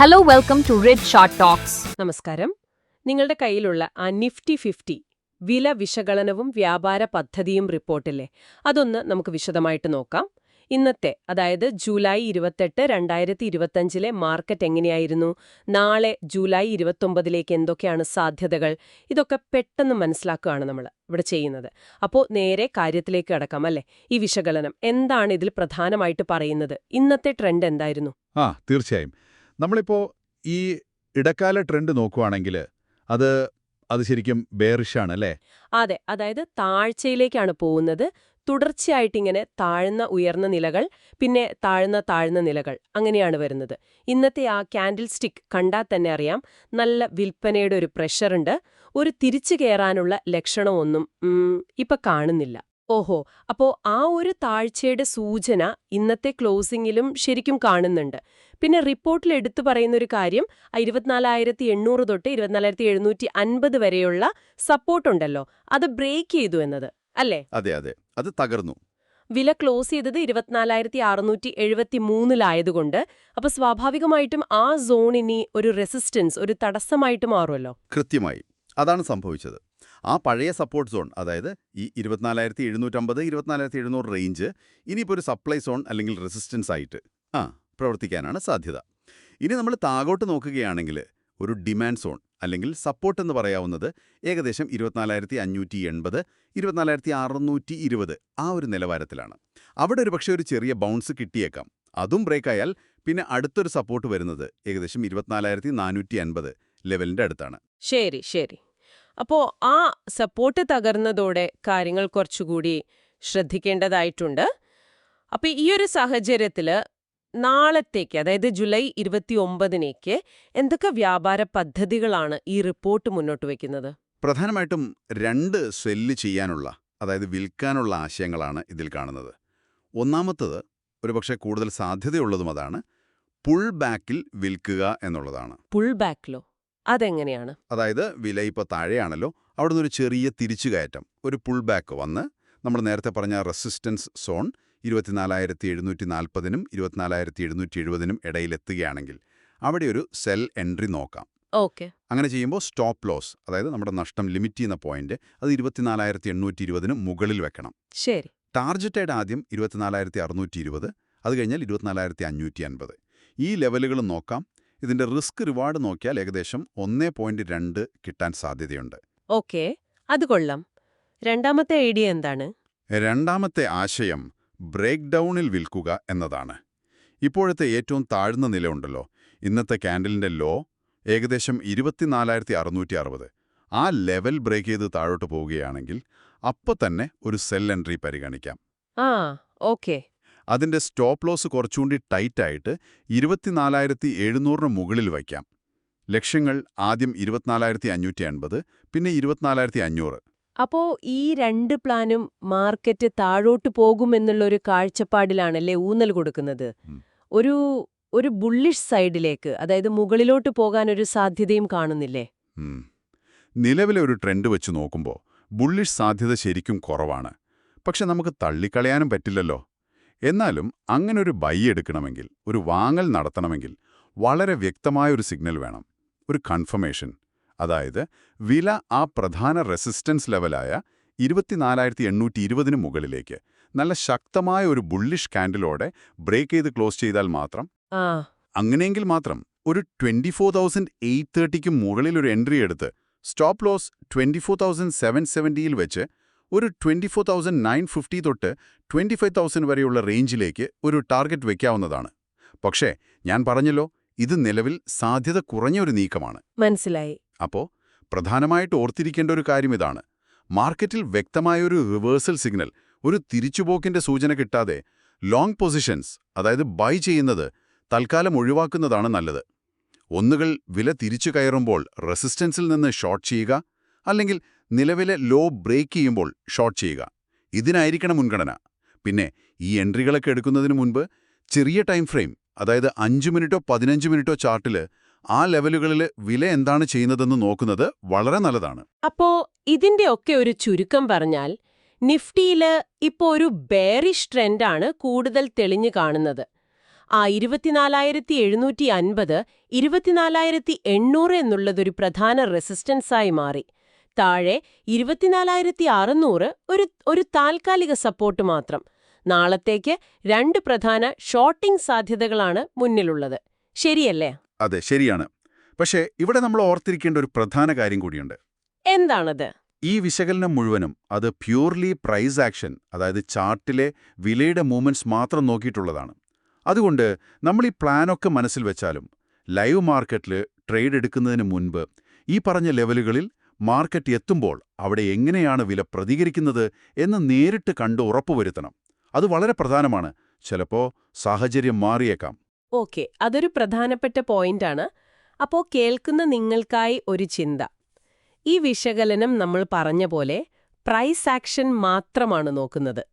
Hello, welcome to red short talks നമസ്കാരം. നിങ്ങളുടെ കയ്യിലുള്ള ആ നിഫ്റ്റി ഫിഫ്റ്റി വില വിശകലനവും വ്യാപാര പദ്ധതിയും റിപ്പോർട്ടില്ലേ? അതൊന്ന് നമുക്ക് വിശദമായിട്ട് നോക്കാം. ഇന്നത്തെ അതായത് ജൂലൈ ഇരുപത്തെട്ട് രണ്ടായിരത്തി ഇരുപത്തഞ്ചിലെ മാർക്കറ്റ് എങ്ങനെയായിരുന്നു? നാളെ ജൂലൈ ഇരുപത്തൊമ്പതിലേക്ക് എന്തൊക്കെയാണ് സാധ്യതകൾ? ഇതൊക്കെ പെട്ടെന്ന് മനസ്സിലാക്കുകയാണ് നമ്മൾ ഇവിടെ ചെയ്യുന്നത്. അപ്പോൾ നേരെ കാര്യത്തിലേക്ക് കടക്കാം അല്ലേ? ഈ വിശകലനം എന്താണ് ഇതിൽ പ്രധാനമായിട്ട് പറയുന്നത്? ഇന്നത്തെ ട്രെൻഡ് എന്തായിരുന്നു? ആ തീർച്ചയായും. നമ്മളിപ്പോ ഈ ഇടക്കാല ട്രെൻഡ് നോക്കുവാണെങ്കിൽ അത് അത് ശരിക്കും ബേറിഷാണ് അല്ലേ? അതെ അതായത് താഴ്ചയിലേക്കാണ് പോകുന്നത്. തുടർച്ചയായിട്ട് ഇങ്ങനെ താഴ്ന്ന ഉയർന്ന നിലകൾ പിന്നെ താഴ്ന്ന താഴ്ന്ന നിലകൾ അങ്ങനെയാണ് വരുന്നത്. ഇന്നത്തെ ആ കാൻഡിൽ സ്റ്റിക്ക് കണ്ടാൽ തന്നെ അറിയാം നല്ല വിൽപ്പനയുടെ ഒരു പ്രഷറുണ്ട്. ഒരു തിരിച്ചു കയറാനുള്ള ലക്ഷണമൊന്നും ഇപ്പൊ കാണുന്നില്ല. ഓഹോ അപ്പോ ആ ഒരു താഴ്ചയുടെ സൂചന ഇന്നത്തെ ക്ലോസിംഗിലും ശരിക്കും കാണുന്നുണ്ട്. പിന്നെ റിപ്പോർട്ടിൽ എടുത്തു പറയുന്ന ഒരു കാര്യം ഇരുപത്തിനാലായിരത്തി എണ്ണൂറ് തൊട്ട് ഇരുപത്തിനാലായിരത്തി എഴുന്നൂറ്റി അൻപത് വരെയുള്ള സപ്പോർട്ടുണ്ടല്ലോ അത് ബ്രേക്ക് ചെയ്തു എന്നത് അല്ലേ? അതെ അതെ അത് തകർന്നു. വില ക്ലോസ് ചെയ്തത് ഇരുപത്തിനാലായിരത്തി അറുന്നൂറ്റി എഴുപത്തി മൂന്നിലായതുകൊണ്ട് അപ്പൊ സ്വാഭാവികമായിട്ടും ആ സോണിനി ഒരു റെസിസ്റ്റൻസ് ഒരു തടസ്സമായിട്ട് മാറുമല്ലോ? കൃത്യമായി. അതാണ് സംഭവിച്ചത്. ആ പഴയ സപ്പോർട്ട് സോൺ അതായത് ഈ ഇരുപത്തിനാലായിരത്തി എഴുന്നൂറ്റമ്പത് ഇരുപത്തിനാലായിരത്തി എഴുന്നൂറ് റേഞ്ച് ഇനിയിപ്പോൾ ഒരു സപ്ലൈ സോൺ അല്ലെങ്കിൽ റെസിസ്റ്റൻസ് ആയിട്ട് ആ പ്രവർത്തിക്കാനാണ് സാധ്യത. ഇനി നമ്മൾ താഴോട്ട് നോക്കുകയാണെങ്കിൽ ഒരു ഡിമാൻഡ് സോൺ അല്ലെങ്കിൽ സപ്പോർട്ട് എന്ന് പറയാവുന്നത് ഏകദേശം ഇരുപത്തിനാലായിരത്തി അഞ്ഞൂറ്റി എൺപത് ഇരുപത്തിനാലായിരത്തി അറുന്നൂറ്റി ഇരുപത് ആ ഒരു നിലവാരത്തിലാണ്. അവിടെ ഒരു പക്ഷേ ഒരു ചെറിയ ബൗൺസ് കിട്ടിയേക്കാം. അതും ബ്രേക്ക് ആയാൽ പിന്നെ അടുത്തൊരു സപ്പോർട്ട് വരുന്നത് ഏകദേശം ഇരുപത്തിനാലായിരത്തി നാനൂറ്റി അൻപത് ലെവലിന്റെ അടുത്താണ്. ശരി ശരി. അപ്പോ ആ സപ്പോർട്ട് തകർന്നതോടെ കാര്യങ്ങൾ കുറച്ചുകൂടി ശ്രദ്ധിക്കേണ്ടതായിട്ടുണ്ട്. അപ്പോൾ ഈ ഒരു സാഹചര്യത്തിൽ നാളത്തേക്ക് അതായത് ജൂലൈ ഇരുപത്തി ഒമ്പതിനേക്ക് എന്തൊക്കെ വ്യാപാര പദ്ധതികളാണ് ഈ റിപ്പോർട്ട് മുന്നോട്ട് വയ്ക്കുന്നത് പ്രധാനമായിട്ടും രണ്ട് സെല്ല് ചെയ്യാനുള്ള അതായത് വിൽക്കാനുള്ള ആശയങ്ങളാണ് ഇതിൽ കാണുന്നത്. ഒന്നാമത്തത് ഒരുപക്ഷെ കൂടുതൽ സാധ്യതയുള്ളതും അതാണ് പുൾ ബാക്കിൽ വിൽക്കുക എന്നുള്ളതാണ്. പുൾ ബാക്കിലോ അതെങ്ങനെയാണ്? അതായത് വില ഇപ്പോൾ താഴെയാണല്ലോ. അവിടുന്ന് ഒരു ചെറിയ തിരിച്ചുകയറ്റം ഒരു പുൾ ബാക്ക് വന്ന് നമ്മൾ നേരത്തെ പറഞ്ഞ റെസിസ്റ്റൻസ് സോൺ ഇരുപത്തിനാലായിരത്തി എഴുന്നൂറ്റി നാൽപ്പതിനും ഇരുപത്തിനാലായിരത്തി എഴുന്നൂറ്റി എഴുപതിനും ഇടയിലെത്തുകയാണെങ്കിൽ അവിടെ ഒരു സെൽ എൻട്രി നോക്കാം. ഓക്കെ. അങ്ങനെ ചെയ്യുമ്പോൾ സ്റ്റോപ്പ് ലോസ് അതായത് നമ്മുടെ നഷ്ടം ലിമിറ്റ് ചെയ്യുന്ന പോയിന്റ് അത് ഇരുപത്തിനാലായിരത്തി എണ്ണൂറ്റി ഇരുപതിന് മുകളിൽ വെക്കണം. ശരി. ടാർജറ്റഡ് ആദ്യം ഇരുപത്തിനാലായിരത്തി അറുന്നൂറ്റി ഇരുപത് അത് കഴിഞ്ഞാൽ ഇരുപത്തിനാലായിരത്തി അഞ്ഞൂറ്റി അൻപത് ഈ ലെവലുകൾ നോക്കാം. ഇതിന്റെ റിസ്ക് റിവാർഡ് നോക്കിയാൽ ഏകദേശം ഒന്നേ പോയിന്റ് രണ്ട് കിട്ടാൻ സാധ്യതയുണ്ട്. ഓക്കെ അത് കൊള്ളാം. രണ്ടാമത്തെ ഐഡിയ എന്താണ്? രണ്ടാമത്തെ ആശയം ബ്രേക്ക് ഡൗണിൽ വിൽക്കുക എന്നതാണ്. ഇപ്പോഴത്തെ ഏറ്റവും താഴ്ന്ന നില ഉണ്ടല്ലോ. ഇന്നത്തെ കാൻഡലിന്റെ ലോ ഏകദേശം ഇരുപത്തിനാലായിരത്തി അറുന്നൂറ്റി അറുപത് ആ ലെവൽ ബ്രേക്ക് ചെയ്ത് താഴോട്ട് പോവുകയാണെങ്കിൽ അപ്പോൾ തന്നെ ഒരു സെൽ എൻട്രി പരിഗണിക്കാം. ആ ഓക്കെ. അതിന്റെ സ്റ്റോപ്പ് ലോസ് കുറച്ചുകൂടി ടൈറ്റായിട്ട് ഇരുപത്തിനാലായിരത്തി എഴുന്നൂറിന് മുകളിൽ വയ്ക്കാം. ലക്ഷ്യങ്ങൾ ആദ്യം ഇരുപത്തിനാലായിരത്തി അഞ്ഞൂറ്റി അൻപത് പിന്നെ ഇരുപത്തിനാലായിരത്തി അഞ്ഞൂറ് അപ്പോ ഈ രണ്ട് പ്ലാനും മാർക്കറ്റ് താഴോട്ട് പോകുമെന്നുള്ളൊരു കാഴ്ചപ്പാടിലാണല്ലേ ഊന്നൽ കൊടുക്കുന്നത്? ഒരു ഒരു ബുള്ളിഷ് സൈഡിലേക്ക് അതായത് മുകളിലോട്ട് പോകാൻ ഒരു സാധ്യതയും കാണുന്നില്ലേ? നിലവിലെ ഒരു ട്രെൻഡ് വെച്ച് നോക്കുമ്പോൾ ബുള്ളിഷ് സാധ്യത ശരിക്കും കുറവാണ്. പക്ഷെ നമുക്ക് തള്ളിക്കളയാനും പറ്റില്ലല്ലോ. എന്നാലും അങ്ങനെ ഒരു ബൈ എടുക്കണമെങ്കിൽ ഒരു വാങ്ങൽ നടത്തണമെങ്കിൽ വളരെ വ്യക്തമായ ഒരു സിഗ്നൽ വേണം ഒരു കൺഫർമേഷൻ. അതായത് വില ആ പ്രധാന റെസിസ്റ്റൻസ് ലെവലായ ഇരുപത്തിനാലായിരത്തി എണ്ണൂറ്റി ഇരുപതിന് മുകളിലേക്ക് നല്ല ശക്തമായ ഒരു ബുള്ളിഷ് കാൻഡിലോടെ ബ്രേക്ക് ചെയ്ത് ക്ലോസ് ചെയ്താൽ മാത്രം അങ്ങനെയെങ്കിൽ മാത്രം ഒരു ട്വന്റി ഫോർ തൗസൻഡ് എയ്റ്റ് തേർട്ടിക്ക് മുകളിൽ ഒരു എൻട്രി എടുത്ത് stop loss twenty four thousand seven സെവന്റിയിൽ വെച്ച് ഒരു twenty four thousand nine fifty തൊട്ട് ട്വന്റി ഫൈവ് തൗസൻഡ് വരെയുള്ള റേഞ്ചിലേക്ക് ഒരു ടാർഗറ്റ് വയ്ക്കാവുന്നതാണ് പക്ഷേ ഞാൻ പറഞ്ഞല്ലോ ഇത് നിലവിൽ സാധ്യത കുറഞ്ഞ ഒരു നീക്കമാണ്. മനസ്സിലായി. അപ്പോൾ പ്രധാനമായിട്ട് ഓർത്തിരിക്കേണ്ട ഒരു കാര്യം ഇതാണ്. മാർക്കറ്റിൽ വ്യക്തമായൊരു റിവേഴ്സൽ സിഗ്നൽ ഒരു തിരിച്ചുപോക്കിന്റെ സൂചന കിട്ടാതെ ലോങ് പൊസിഷൻസ് അതായത് ബൈ ചെയ്യുന്നത് തൽക്കാലം ഒഴിവാക്കുന്നതാണ് നല്ലത്. ഒന്നുകൾ വില തിരിച്ചു കയറുമ്പോൾ റെസിസ്റ്റൻസിൽ നിന്ന് ഷോർട്ട് ചെയ്യുക അല്ലെങ്കിൽ നിലവിലെ ലോ ബ്രേക്ക് ചെയ്യുമ്പോൾ ഷോർട്ട് ചെയ്യുക. ഇതിനായിരിക്കണം മുൻഗണന. പിന്നെ ഈ എൻട്രികളൊക്കെ എടുക്കുന്നതിന് മുൻപ് ചെറിയ ടൈം ഫ്രെയിം അതായത് അഞ്ച് മിനിറ്റോ പതിനഞ്ച് മിനിറ്റോ ചാർട്ടിൽ ആ ലെവലുകളിൽ വില എന്താണ് ചെയ്യുന്നതെന്ന് നോക്കുന്നത് വളരെ നല്ലതാണ്. അപ്പോ ഇതിന്റെ ഒക്കെ ഒരു ചുരുക്കം പറഞ്ഞാൽ നിഫ്റ്റിയിൽ ഇപ്പോ ഒരു ബേറിഷ് ട്രെൻഡാണ് കൂടുതൽ തെളിഞ്ഞു കാണുന്നത്. ആ ഇരുപത്തിനാലായിരത്തി എഴുന്നൂറ്റി അൻപത് ഇരുപത്തിനാലായിരത്തി എണ്ണൂറ് എന്നുള്ളതൊരു പ്രധാന റെസിസ്റ്റൻസായി മാറി. താഴെ ഇരുപത്തിനാലായിരത്തി അറുന്നൂറ് ഒരു ഒരു താൽക്കാലിക സപ്പോർട്ട് മാത്രം. നാളത്തേക്ക് രണ്ട് പ്രധാന ഷോർട്ടിംഗ് സാധ്യതകളാണ് മുന്നിലുള്ളത്. ശരിയല്ലേ? അതെ ശരിയാണ്. പക്ഷേ ഇവിടെ നമ്മൾ ഓർത്തിരിക്കേണ്ട ഒരു പ്രധാന കാര്യം കൂടിയുണ്ട്. എന്താണത്? ഈ വിശകലനം മുഴുവനും അത് പ്യൂർലി പ്രൈസ് ആക്ഷൻ അതായത് ചാർട്ടിലെ വിലയുടെ മൂവ്മെന്റ്സ് മാത്രം നോക്കിയിട്ടുള്ളതാണ്. അതുകൊണ്ട് നമ്മൾ ഈ പ്ലാനൊക്കെ മനസ്സിൽ വെച്ചാലും ലൈവ് മാർക്കറ്റിൽ ട്രേഡ് എടുക്കുന്നതിന് മുൻപ് ഈ പറഞ്ഞ ലെവലുകളിൽ മാർക്കറ്റ് എത്തുമ്പോൾ അവിടെ എങ്ങനെയാണ് വില പ്രതികരിക്കുന്നത് എന്ന് നേരിട്ട് കണ്ട് ഉറപ്പുവരുത്തണം. അത് വളരെ പ്രധാനമാണ്. ചിലപ്പോ സാഹചര്യം മാറിയേക്കാം. ഓക്കെ അതൊരു പ്രധാനപ്പെട്ട പോയിന്റാണ്. അപ്പോ കേൾക്കുന്ന നിങ്ങൾക്കായി ഒരു ചിന്ത. ഈ വിശകലനം നമ്മൾ പറഞ്ഞ പോലെ പ്രൈസ് ആക്ഷൻ മാത്രമാണ് നോക്കുന്നത്.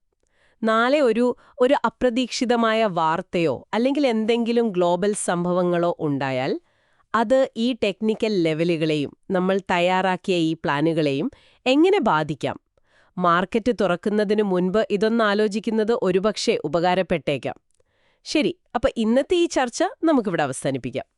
നാളെ ഒരു ഒരു അപ്രതീക്ഷിതമായ വാർത്തയോ അല്ലെങ്കിൽ എന്തെങ്കിലും ഗ്ലോബൽ സംഭവങ്ങളോ ഉണ്ടായാൽ അത് ഈ ടെക്നിക്കൽ ലെവലുകളെയും നമ്മൾ തയ്യാറാക്കിയ ഈ പ്ലാനുകളെയും എങ്ങനെ ബാധിക്കാം? മാർക്കറ്റ് തുറക്കുന്നതിന് മുൻപ് ഇതൊന്നാലോചിക്കുന്നത് ഒരുപക്ഷെ ഉപകാരപ്പെട്ടേക്കാം. ശരി അപ്പൊ ഇന്നത്തെ ഈ ചർച്ച നമുക്കിവിടെ അവസാനിപ്പിക്കാം.